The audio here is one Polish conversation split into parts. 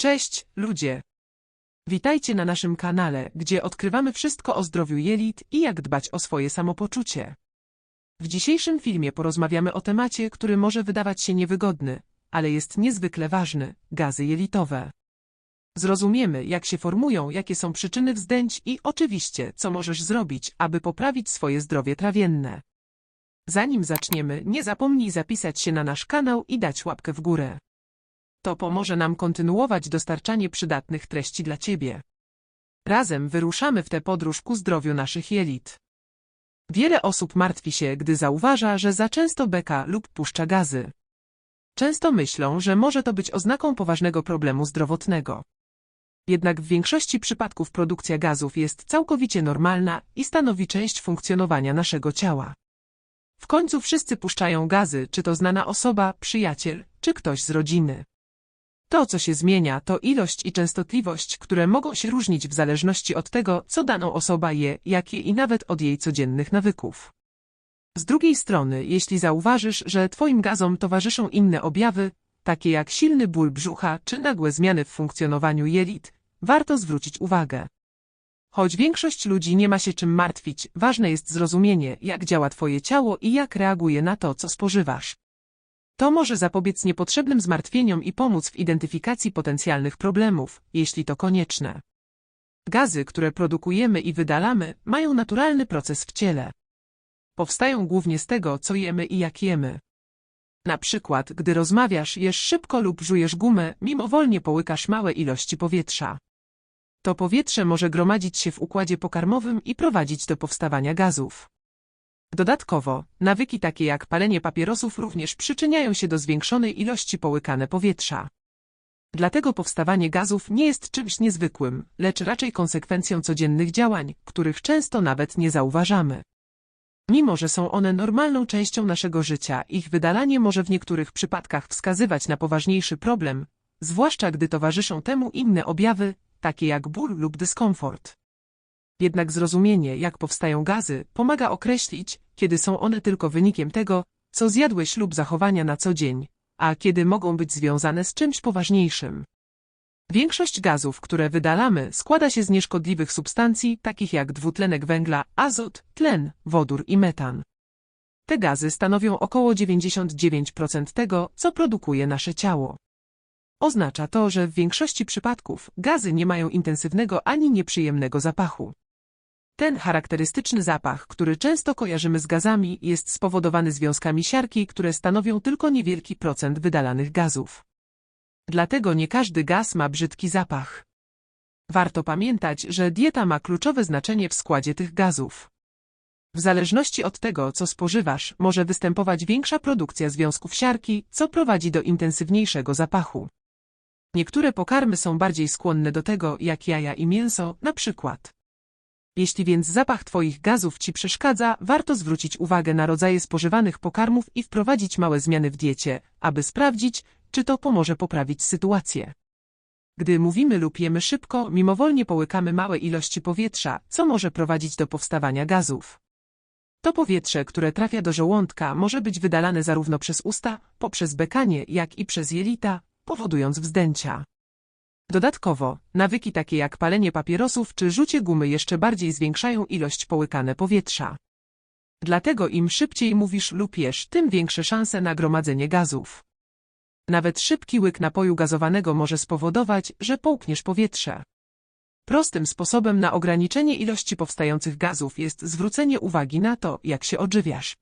Cześć, ludzie! Witajcie na naszym kanale, gdzie odkrywamy wszystko o zdrowiu jelit i jak dbać o swoje samopoczucie. W dzisiejszym filmie porozmawiamy o temacie, który może wydawać się niewygodny, ale jest niezwykle ważny – gazy jelitowe. Zrozumiemy, jak się formują, jakie są przyczyny wzdęć i oczywiście, co możesz zrobić, aby poprawić swoje zdrowie trawienne. Zanim zaczniemy, nie zapomnij zapisać się na nasz kanał i dać łapkę w górę. To pomoże nam kontynuować dostarczanie przydatnych treści dla Ciebie. Razem wyruszamy w tę podróż ku zdrowiu naszych jelit. Wiele osób martwi się, gdy zauważa, że za często beka lub puszcza gazy. Często myślą, że może to być oznaką poważnego problemu zdrowotnego. Jednak w większości przypadków produkcja gazów jest całkowicie normalna i stanowi część funkcjonowania naszego ciała. W końcu wszyscy puszczają gazy, czy to znana osoba, przyjaciel, czy ktoś z rodziny. To, co się zmienia, to ilość i częstotliwość, które mogą się różnić w zależności od tego, co daną osoba je, jakie i nawet od jej codziennych nawyków. Z drugiej strony, jeśli zauważysz, że Twoim gazom towarzyszą inne objawy, takie jak silny ból brzucha czy nagłe zmiany w funkcjonowaniu jelit, warto zwrócić uwagę. Choć większość ludzi nie ma się czym martwić, ważne jest zrozumienie, jak działa Twoje ciało i jak reaguje na to, co spożywasz. To może zapobiec niepotrzebnym zmartwieniom i pomóc w identyfikacji potencjalnych problemów, jeśli to konieczne. Gazy, które produkujemy i wydalamy, mają naturalny proces w ciele. Powstają głównie z tego, co jemy i jak jemy. Na przykład, gdy rozmawiasz, jesz szybko lub żujesz gumę, mimowolnie połykasz małe ilości powietrza. To powietrze może gromadzić się w układzie pokarmowym i prowadzić do powstawania gazów. Dodatkowo, nawyki takie jak palenie papierosów również przyczyniają się do zwiększonej ilości połykane powietrza. Dlatego powstawanie gazów nie jest czymś niezwykłym, lecz raczej konsekwencją codziennych działań, których często nawet nie zauważamy. Mimo, że są one normalną częścią naszego życia, ich wydalanie może w niektórych przypadkach wskazywać na poważniejszy problem, zwłaszcza gdy towarzyszą temu inne objawy, takie jak ból lub dyskomfort. Jednak zrozumienie, jak powstają gazy, pomaga określić, kiedy są one tylko wynikiem tego, co zjadłeś lub zachowania na co dzień, a kiedy mogą być związane z czymś poważniejszym. Większość gazów, które wydalamy, składa się z nieszkodliwych substancji, takich jak dwutlenek węgla, azot, tlen, wodór i metan. Te gazy stanowią około 99% tego, co produkuje nasze ciało. Oznacza to, że w większości przypadków gazy nie mają intensywnego ani nieprzyjemnego zapachu. Ten charakterystyczny zapach, który często kojarzymy z gazami, jest spowodowany związkami siarki, które stanowią tylko niewielki procent wydalanych gazów. Dlatego nie każdy gaz ma brzydki zapach. Warto pamiętać, że dieta ma kluczowe znaczenie w składzie tych gazów. W zależności od tego, co spożywasz, może występować większa produkcja związków siarki, co prowadzi do intensywniejszego zapachu. Niektóre pokarmy są bardziej skłonne do tego, jak jaja i mięso, na przykład. Jeśli więc zapach Twoich gazów Ci przeszkadza, warto zwrócić uwagę na rodzaje spożywanych pokarmów i wprowadzić małe zmiany w diecie, aby sprawdzić, czy to pomoże poprawić sytuację. Gdy mówimy lub jemy szybko, mimowolnie połykamy małe ilości powietrza, co może prowadzić do powstawania gazów. To powietrze, które trafia do żołądka, może być wydalane zarówno przez usta, poprzez bekanie, jak i przez jelita, powodując wzdęcia. Dodatkowo, nawyki takie jak palenie papierosów czy rzucie gumy jeszcze bardziej zwiększają ilość połykane powietrza. Dlatego im szybciej mówisz lub jesz, tym większe szanse na gromadzenie gazów. Nawet szybki łyk napoju gazowanego może spowodować, że połkniesz powietrze. Prostym sposobem na ograniczenie ilości powstających gazów jest zwrócenie uwagi na to, jak się odżywiasz.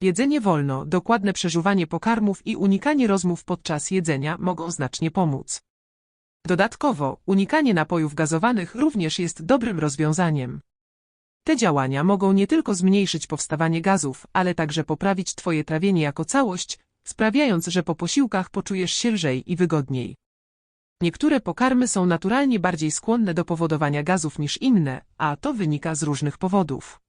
Jedzenie wolno, dokładne przeżuwanie pokarmów i unikanie rozmów podczas jedzenia mogą znacznie pomóc. Dodatkowo, unikanie napojów gazowanych również jest dobrym rozwiązaniem. Te działania mogą nie tylko zmniejszyć powstawanie gazów, ale także poprawić Twoje trawienie jako całość, sprawiając, że po posiłkach poczujesz się lżej i wygodniej. Niektóre pokarmy są naturalnie bardziej skłonne do powodowania gazów niż inne, a to wynika z różnych powodów.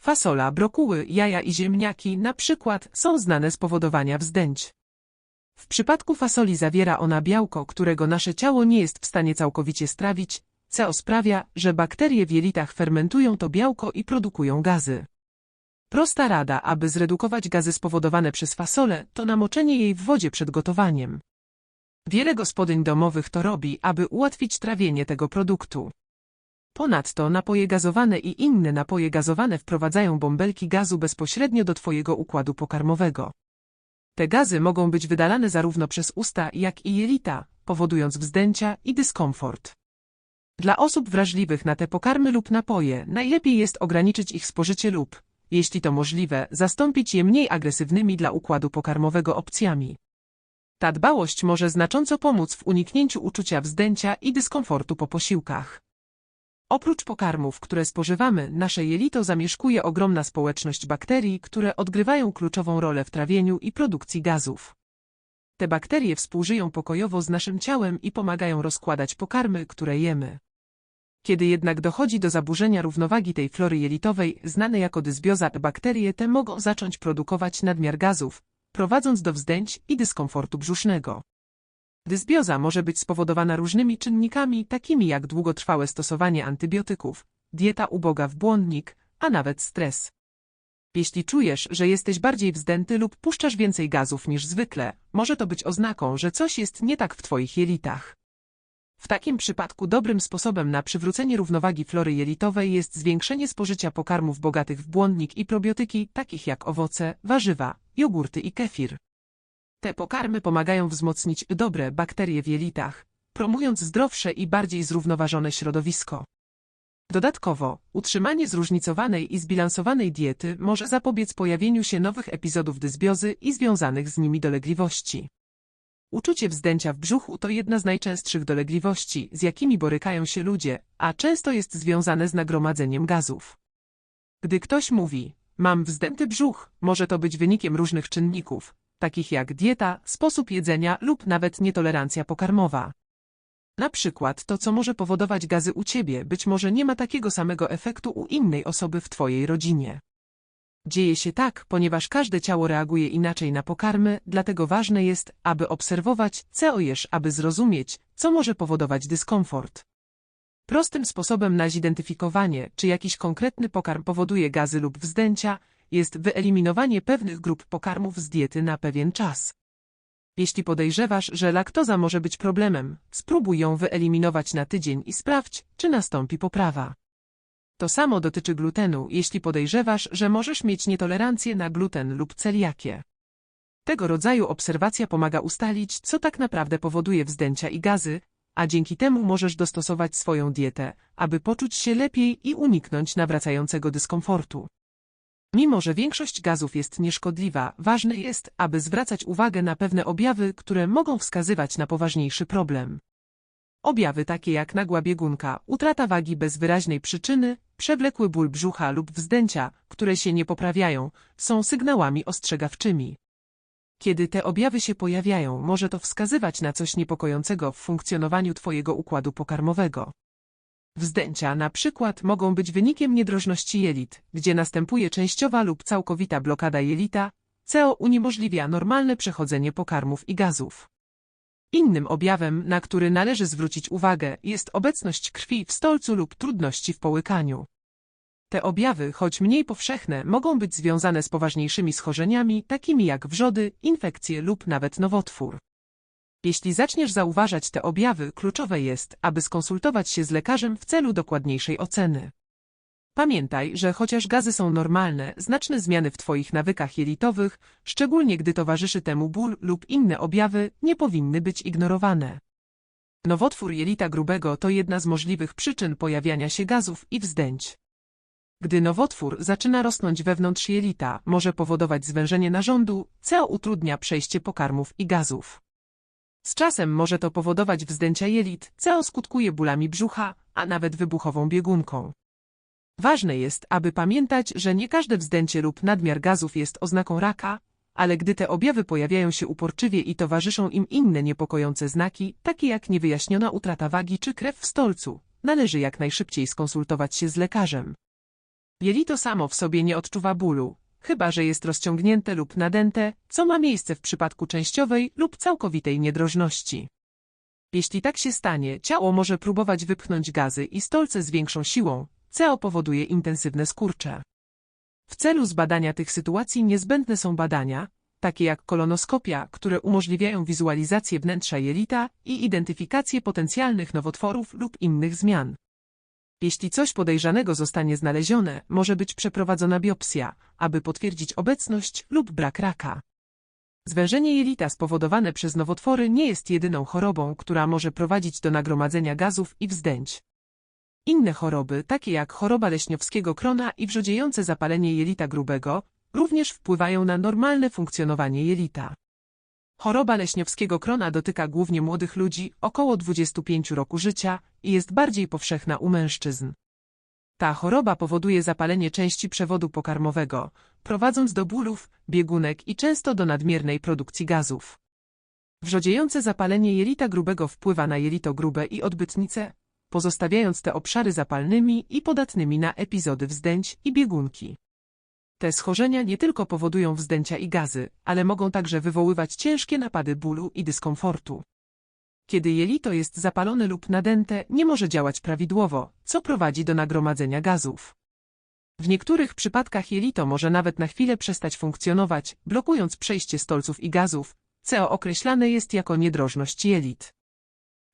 Fasola, brokuły, jaja i ziemniaki na przykład są znane z powodowania wzdęć. W przypadku fasoli zawiera ona białko, którego nasze ciało nie jest w stanie całkowicie strawić, co sprawia, że bakterie w jelitach fermentują to białko i produkują gazy. Prosta rada, aby zredukować gazy spowodowane przez fasolę, to namoczenie jej w wodzie przed gotowaniem. Wiele gospodyń domowych to robi, aby ułatwić trawienie tego produktu. Ponadto napoje gazowane i inne napoje gazowane wprowadzają bąbelki gazu bezpośrednio do Twojego układu pokarmowego. Te gazy mogą być wydalane zarówno przez usta, jak i jelita, powodując wzdęcia i dyskomfort. Dla osób wrażliwych na te pokarmy lub napoje najlepiej jest ograniczyć ich spożycie lub, jeśli to możliwe, zastąpić je mniej agresywnymi dla układu pokarmowego opcjami. Ta dbałość może znacząco pomóc w uniknięciu uczucia wzdęcia i dyskomfortu po posiłkach. Oprócz pokarmów, które spożywamy, nasze jelito zamieszkuje ogromna społeczność bakterii, które odgrywają kluczową rolę w trawieniu i produkcji gazów. Te bakterie współżyją pokojowo z naszym ciałem i pomagają rozkładać pokarmy, które jemy. Kiedy jednak dochodzi do zaburzenia równowagi tej flory jelitowej, znane jako dysbioza, bakterie te mogą zacząć produkować nadmiar gazów, prowadząc do wzdęć i dyskomfortu brzusznego. Dysbioza może być spowodowana różnymi czynnikami, takimi jak długotrwałe stosowanie antybiotyków, dieta uboga w błonnik, a nawet stres. Jeśli czujesz, że jesteś bardziej wzdęty lub puszczasz więcej gazów niż zwykle, może to być oznaką, że coś jest nie tak w Twoich jelitach. W takim przypadku dobrym sposobem na przywrócenie równowagi flory jelitowej jest zwiększenie spożycia pokarmów bogatych w błonnik i probiotyki, takich jak owoce, warzywa, jogurty i kefir. Te pokarmy pomagają wzmocnić dobre bakterie w jelitach, promując zdrowsze i bardziej zrównoważone środowisko. Dodatkowo, utrzymanie zróżnicowanej i zbilansowanej diety może zapobiec pojawieniu się nowych epizodów dysbiozy i związanych z nimi dolegliwości. Uczucie wzdęcia w brzuchu to jedna z najczęstszych dolegliwości, z jakimi borykają się ludzie, a często jest związane z nagromadzeniem gazów. Gdy ktoś mówi, mam wzdęty brzuch, może to być wynikiem różnych czynników, takich jak dieta, sposób jedzenia lub nawet nietolerancja pokarmowa. Na przykład to, co może powodować gazy u ciebie, być może nie ma takiego samego efektu u innej osoby w twojej rodzinie. Dzieje się tak, ponieważ każde ciało reaguje inaczej na pokarmy, dlatego ważne jest, aby obserwować, co jesz, aby zrozumieć, co może powodować dyskomfort. Prostym sposobem na zidentyfikowanie, czy jakiś konkretny pokarm powoduje gazy lub wzdęcia, jest wyeliminowanie pewnych grup pokarmów z diety na pewien czas. Jeśli podejrzewasz, że laktoza może być problemem, spróbuj ją wyeliminować na tydzień i sprawdź, czy nastąpi poprawa. To samo dotyczy glutenu, jeśli podejrzewasz, że możesz mieć nietolerancję na gluten lub celiakię. Tego rodzaju obserwacja pomaga ustalić, co tak naprawdę powoduje wzdęcia i gazy, a dzięki temu możesz dostosować swoją dietę, aby poczuć się lepiej i uniknąć nawracającego dyskomfortu. Mimo, że większość gazów jest nieszkodliwa, ważne jest, aby zwracać uwagę na pewne objawy, które mogą wskazywać na poważniejszy problem. Objawy takie jak nagła biegunka, utrata wagi bez wyraźnej przyczyny, przewlekły ból brzucha lub wzdęcia, które się nie poprawiają, są sygnałami ostrzegawczymi. Kiedy te objawy się pojawiają, może to wskazywać na coś niepokojącego w funkcjonowaniu Twojego układu pokarmowego. Wzdęcia na przykład mogą być wynikiem niedrożności jelit, gdzie następuje częściowa lub całkowita blokada jelita, co uniemożliwia normalne przechodzenie pokarmów i gazów. Innym objawem, na który należy zwrócić uwagę, jest obecność krwi w stolcu lub trudności w połykaniu. Te objawy, choć mniej powszechne, mogą być związane z poważniejszymi schorzeniami, takimi jak wrzody, infekcje lub nawet nowotwór. Jeśli zaczniesz zauważać te objawy, kluczowe jest, aby skonsultować się z lekarzem w celu dokładniejszej oceny. Pamiętaj, że chociaż gazy są normalne, znaczne zmiany w Twoich nawykach jelitowych, szczególnie gdy towarzyszy temu ból lub inne objawy, nie powinny być ignorowane. Nowotwór jelita grubego to jedna z możliwych przyczyn pojawiania się gazów i wzdęć. Gdy nowotwór zaczyna rosnąć wewnątrz jelita, może powodować zwężenie narządu, co utrudnia przejście pokarmów i gazów. Z czasem może to powodować wzdęcia jelit, co skutkuje bólami brzucha, a nawet wybuchową biegunką. Ważne jest, aby pamiętać, że nie każde wzdęcie lub nadmiar gazów jest oznaką raka, ale gdy te objawy pojawiają się uporczywie i towarzyszą im inne niepokojące znaki, takie jak niewyjaśniona utrata wagi czy krew w stolcu, należy jak najszybciej skonsultować się z lekarzem. Jelito samo w sobie nie odczuwa bólu, chyba że jest rozciągnięte lub nadęte, co ma miejsce w przypadku częściowej lub całkowitej niedrożności. Jeśli tak się stanie, ciało może próbować wypchnąć gazy i stolce z większą siłą, co powoduje intensywne skurcze. W celu zbadania tych sytuacji niezbędne są badania, takie jak kolonoskopia, które umożliwiają wizualizację wnętrza jelita i identyfikację potencjalnych nowotworów lub innych zmian. Jeśli coś podejrzanego zostanie znalezione, może być przeprowadzona biopsja, aby potwierdzić obecność lub brak raka. Zwężenie jelita spowodowane przez nowotwory nie jest jedyną chorobą, która może prowadzić do nagromadzenia gazów i wzdęć. Inne choroby, takie jak choroba leśniowskiego krona i wrzodziejące zapalenie jelita grubego, również wpływają na normalne funkcjonowanie jelita. Choroba leśniowskiego krona dotyka głównie młodych ludzi około 25 roku życia i jest bardziej powszechna u mężczyzn. Ta choroba powoduje zapalenie części przewodu pokarmowego, prowadząc do bólów, biegunek i często do nadmiernej produkcji gazów. Wrzodziejące zapalenie jelita grubego wpływa na jelito grube i odbytnicę, pozostawiając te obszary zapalnymi i podatnymi na epizody wzdęć i biegunki. Te schorzenia nie tylko powodują wzdęcia i gazy, ale mogą także wywoływać ciężkie napady bólu i dyskomfortu. Kiedy jelito jest zapalone lub nadęte, nie może działać prawidłowo, co prowadzi do nagromadzenia gazów. W niektórych przypadkach jelito może nawet na chwilę przestać funkcjonować, blokując przejście stolców i gazów, co określane jest jako niedrożność jelit.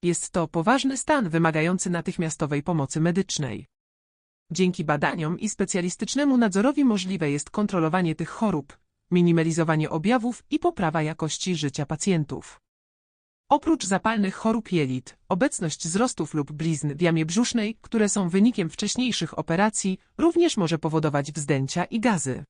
Jest to poważny stan wymagający natychmiastowej pomocy medycznej. Dzięki badaniom i specjalistycznemu nadzorowi możliwe jest kontrolowanie tych chorób, minimalizowanie objawów i poprawa jakości życia pacjentów. Oprócz zapalnych chorób jelit, obecność wzrostów lub blizn w jamie brzusznej, które są wynikiem wcześniejszych operacji, również może powodować wzdęcia i gazy.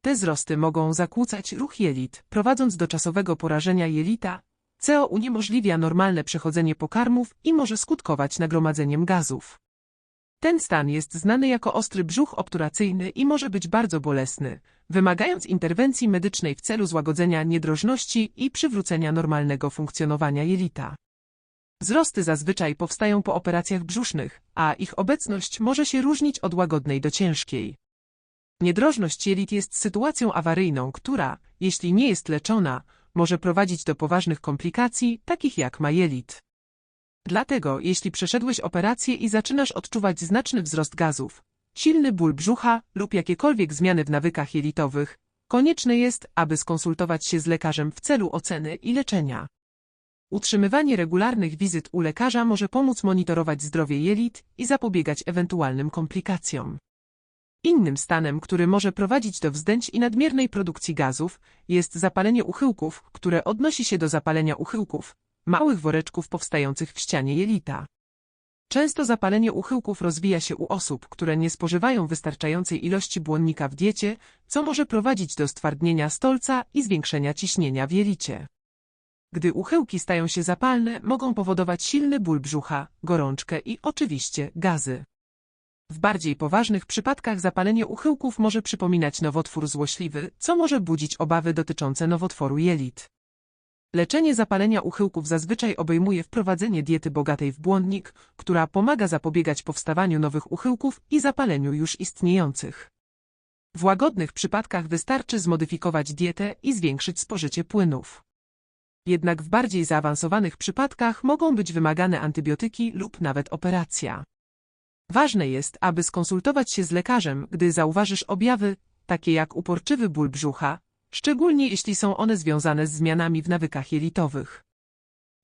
Te wzrosty mogą zakłócać ruch jelit, prowadząc do czasowego porażenia jelita, co uniemożliwia normalne przechodzenie pokarmów i może skutkować nagromadzeniem gazów. Ten stan jest znany jako ostry brzuch obturacyjny i może być bardzo bolesny, wymagając interwencji medycznej w celu złagodzenia niedrożności i przywrócenia normalnego funkcjonowania jelita. Wzrosty zazwyczaj powstają po operacjach brzusznych, a ich obecność może się różnić od łagodnej do ciężkiej. Niedrożność jelit jest sytuacją awaryjną, która, jeśli nie jest leczona, może prowadzić do poważnych komplikacji, takich jak majelit. Dlatego, jeśli przeszedłeś operację i zaczynasz odczuwać znaczny wzrost gazów, silny ból brzucha lub jakiekolwiek zmiany w nawykach jelitowych, konieczne jest, aby skonsultować się z lekarzem w celu oceny i leczenia. Utrzymywanie regularnych wizyt u lekarza może pomóc monitorować zdrowie jelit i zapobiegać ewentualnym komplikacjom. Innym stanem, który może prowadzić do wzdęć i nadmiernej produkcji gazów, jest zapalenie uchyłków, które odnosi się do zapalenia uchyłków, małych woreczków powstających w ścianie jelita. Często zapalenie uchyłków rozwija się u osób, które nie spożywają wystarczającej ilości błonnika w diecie, co może prowadzić do stwardnienia stolca i zwiększenia ciśnienia w jelicie. Gdy uchyłki stają się zapalne, mogą powodować silny ból brzucha, gorączkę i oczywiście gazy. W bardziej poważnych przypadkach zapalenie uchyłków może przypominać nowotwór złośliwy, co może budzić obawy dotyczące nowotworu jelit. Leczenie zapalenia uchyłków zazwyczaj obejmuje wprowadzenie diety bogatej w błonnik, która pomaga zapobiegać powstawaniu nowych uchyłków i zapaleniu już istniejących. W łagodnych przypadkach wystarczy zmodyfikować dietę i zwiększyć spożycie płynów. Jednak w bardziej zaawansowanych przypadkach mogą być wymagane antybiotyki lub nawet operacja. Ważne jest, aby skonsultować się z lekarzem, gdy zauważysz objawy, takie jak uporczywy ból brzucha, szczególnie jeśli są one związane z zmianami w nawykach jelitowych.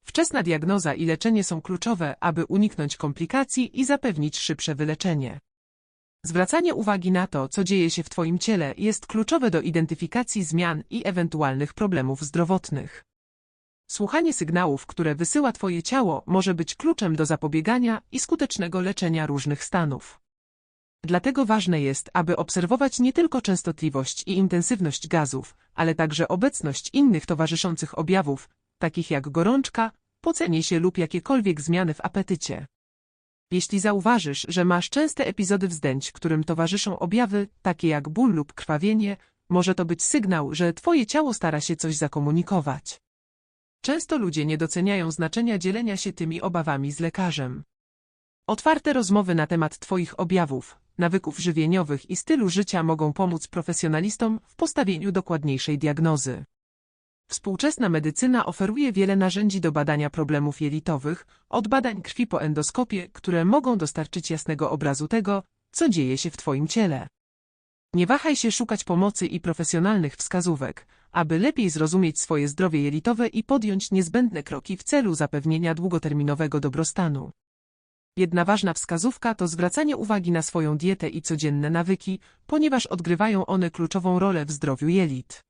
Wczesna diagnoza i leczenie są kluczowe, aby uniknąć komplikacji i zapewnić szybsze wyleczenie. Zwracanie uwagi na to, co dzieje się w Twoim ciele, jest kluczowe do identyfikacji zmian i ewentualnych problemów zdrowotnych. Słuchanie sygnałów, które wysyła Twoje ciało, może być kluczem do zapobiegania i skutecznego leczenia różnych stanów. Dlatego ważne jest, aby obserwować nie tylko częstotliwość i intensywność gazów, ale także obecność innych towarzyszących objawów, takich jak gorączka, pocenie się lub jakiekolwiek zmiany w apetycie. Jeśli zauważysz, że masz częste epizody wzdęć, którym towarzyszą objawy, takie jak ból lub krwawienie, może to być sygnał, że Twoje ciało stara się coś zakomunikować. Często ludzie nie doceniają znaczenia dzielenia się tymi obawami z lekarzem. Otwarte rozmowy na temat Twoich objawów, nawyków żywieniowych i stylu życia mogą pomóc profesjonalistom w postawieniu dokładniejszej diagnozy. Współczesna medycyna oferuje wiele narzędzi do badania problemów jelitowych, od badań krwi po endoskopię, które mogą dostarczyć jasnego obrazu tego, co dzieje się w Twoim ciele. Nie wahaj się szukać pomocy i profesjonalnych wskazówek, aby lepiej zrozumieć swoje zdrowie jelitowe i podjąć niezbędne kroki w celu zapewnienia długoterminowego dobrostanu. Jedna ważna wskazówka to zwracanie uwagi na swoją dietę i codzienne nawyki, ponieważ odgrywają one kluczową rolę w zdrowiu jelit.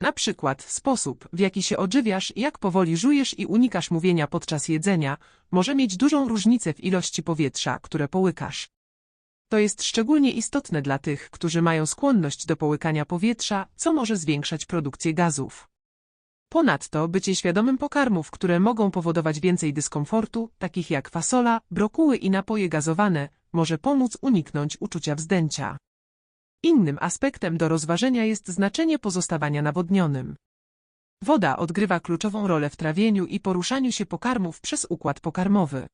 Na przykład sposób, w jaki się odżywiasz, jak powoli żujesz i unikasz mówienia podczas jedzenia, może mieć dużą różnicę w ilości powietrza, które połykasz. To jest szczególnie istotne dla tych, którzy mają skłonność do połykania powietrza, co może zwiększać produkcję gazów. Ponadto bycie świadomym pokarmów, które mogą powodować więcej dyskomfortu, takich jak fasola, brokuły i napoje gazowane, może pomóc uniknąć uczucia wzdęcia. Innym aspektem do rozważenia jest znaczenie pozostawania nawodnionym. Woda odgrywa kluczową rolę w trawieniu i poruszaniu się pokarmów przez układ pokarmowy.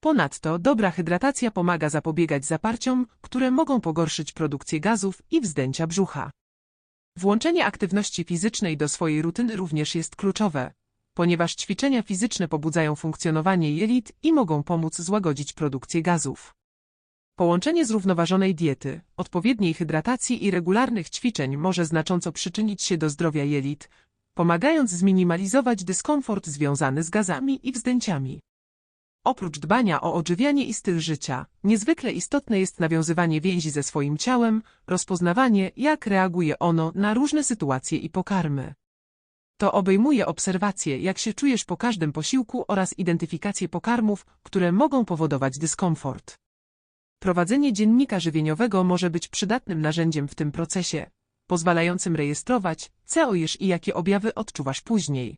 Ponadto dobra hydratacja pomaga zapobiegać zaparciom, które mogą pogorszyć produkcję gazów i wzdęcia brzucha. Włączenie aktywności fizycznej do swojej rutyny również jest kluczowe, ponieważ ćwiczenia fizyczne pobudzają funkcjonowanie jelit i mogą pomóc złagodzić produkcję gazów. Połączenie zrównoważonej diety, odpowiedniej hydratacji i regularnych ćwiczeń może znacząco przyczynić się do zdrowia jelit, pomagając zminimalizować dyskomfort związany z gazami i wzdęciami. Oprócz dbania o odżywianie i styl życia, niezwykle istotne jest nawiązywanie więzi ze swoim ciałem, rozpoznawanie, jak reaguje ono na różne sytuacje i pokarmy. To obejmuje obserwację, jak się czujesz po każdym posiłku oraz identyfikację pokarmów, które mogą powodować dyskomfort. Prowadzenie dziennika żywieniowego może być przydatnym narzędziem w tym procesie, pozwalającym rejestrować, co jesz i jakie objawy odczuwasz później.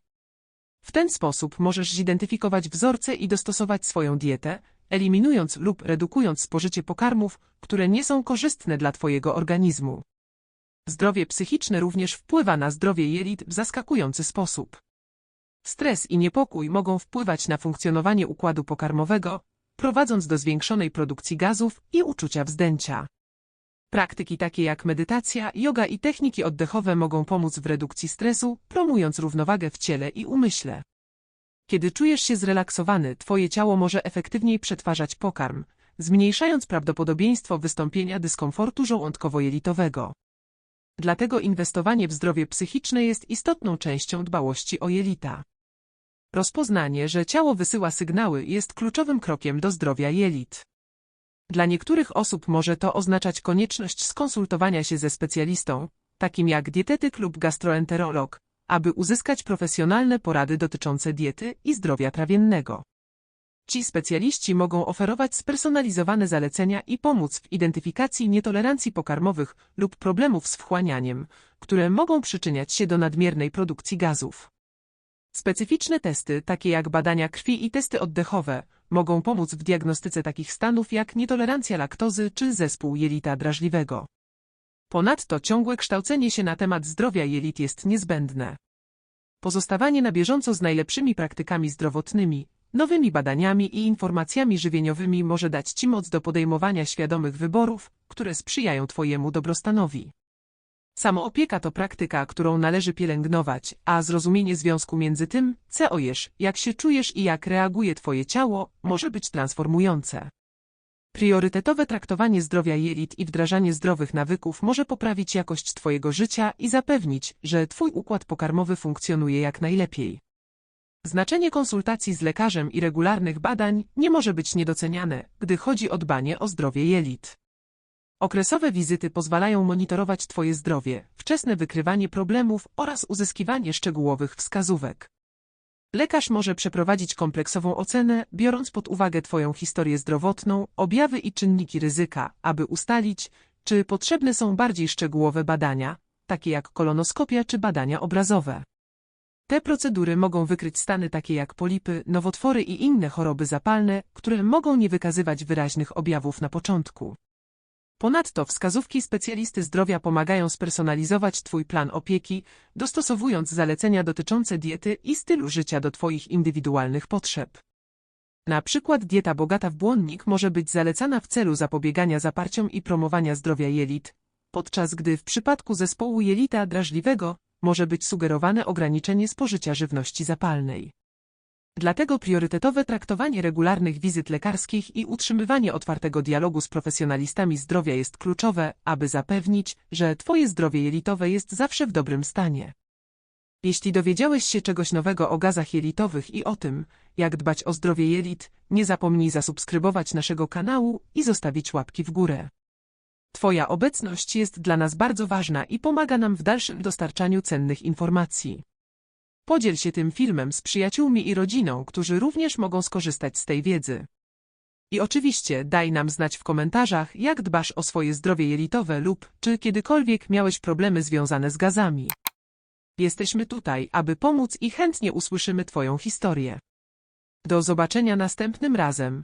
W ten sposób możesz zidentyfikować wzorce i dostosować swoją dietę, eliminując lub redukując spożycie pokarmów, które nie są korzystne dla Twojego organizmu. Zdrowie psychiczne również wpływa na zdrowie jelit w zaskakujący sposób. Stres i niepokój mogą wpływać na funkcjonowanie układu pokarmowego, prowadząc do zwiększonej produkcji gazów i uczucia wzdęcia. Praktyki takie jak medytacja, yoga i techniki oddechowe mogą pomóc w redukcji stresu, promując równowagę w ciele i umyśle. Kiedy czujesz się zrelaksowany, twoje ciało może efektywniej przetwarzać pokarm, zmniejszając prawdopodobieństwo wystąpienia dyskomfortu żołądkowo-jelitowego. Dlatego inwestowanie w zdrowie psychiczne jest istotną częścią dbałości o jelita. Rozpoznanie, że ciało wysyła sygnały jest kluczowym krokiem do zdrowia jelit. Dla niektórych osób może to oznaczać konieczność skonsultowania się ze specjalistą, takim jak dietetyk lub gastroenterolog, aby uzyskać profesjonalne porady dotyczące diety i zdrowia trawiennego. Ci specjaliści mogą oferować spersonalizowane zalecenia i pomóc w identyfikacji nietolerancji pokarmowych lub problemów z wchłanianiem, które mogą przyczyniać się do nadmiernej produkcji gazów. Specyficzne testy, takie jak badania krwi i testy oddechowe, mogą pomóc w diagnostyce takich stanów jak nietolerancja laktozy czy zespół jelita drażliwego. Ponadto ciągłe kształcenie się na temat zdrowia jelit jest niezbędne. Pozostawanie na bieżąco z najlepszymi praktykami zdrowotnymi, nowymi badaniami i informacjami żywieniowymi może dać Ci moc do podejmowania świadomych wyborów, które sprzyjają Twojemu dobrostanowi. Samoopieka to praktyka, którą należy pielęgnować, a zrozumienie związku między tym, co jesz, jak się czujesz i jak reaguje Twoje ciało, może być transformujące. Priorytetowe traktowanie zdrowia jelit i wdrażanie zdrowych nawyków może poprawić jakość Twojego życia i zapewnić, że Twój układ pokarmowy funkcjonuje jak najlepiej. Znaczenie konsultacji z lekarzem i regularnych badań nie może być niedoceniane, gdy chodzi o dbanie o zdrowie jelit. Okresowe wizyty pozwalają monitorować Twoje zdrowie, wczesne wykrywanie problemów oraz uzyskiwanie szczegółowych wskazówek. Lekarz może przeprowadzić kompleksową ocenę, biorąc pod uwagę Twoją historię zdrowotną, objawy i czynniki ryzyka, aby ustalić, czy potrzebne są bardziej szczegółowe badania, takie jak kolonoskopia czy badania obrazowe. Te procedury mogą wykryć stany takie jak polipy, nowotwory i inne choroby zapalne, które mogą nie wykazywać wyraźnych objawów na początku. Ponadto wskazówki specjalisty zdrowia pomagają spersonalizować Twój plan opieki, dostosowując zalecenia dotyczące diety i stylu życia do Twoich indywidualnych potrzeb. Na przykład dieta bogata w błonnik może być zalecana w celu zapobiegania zaparciom i promowania zdrowia jelit, podczas gdy w przypadku zespołu jelita drażliwego może być sugerowane ograniczenie spożycia żywności zapalnej. Dlatego priorytetowe traktowanie regularnych wizyt lekarskich i utrzymywanie otwartego dialogu z profesjonalistami zdrowia jest kluczowe, aby zapewnić, że Twoje zdrowie jelitowe jest zawsze w dobrym stanie. Jeśli dowiedziałeś się czegoś nowego o gazach jelitowych i o tym, jak dbać o zdrowie jelit, nie zapomnij zasubskrybować naszego kanału i zostawić łapki w górę. Twoja obecność jest dla nas bardzo ważna i pomaga nam w dalszym dostarczaniu cennych informacji. Podziel się tym filmem z przyjaciółmi i rodziną, którzy również mogą skorzystać z tej wiedzy. I oczywiście daj nam znać w komentarzach, jak dbasz o swoje zdrowie jelitowe lub czy kiedykolwiek miałeś problemy związane z gazami. Jesteśmy tutaj, aby pomóc i chętnie usłyszymy Twoją historię. Do zobaczenia następnym razem.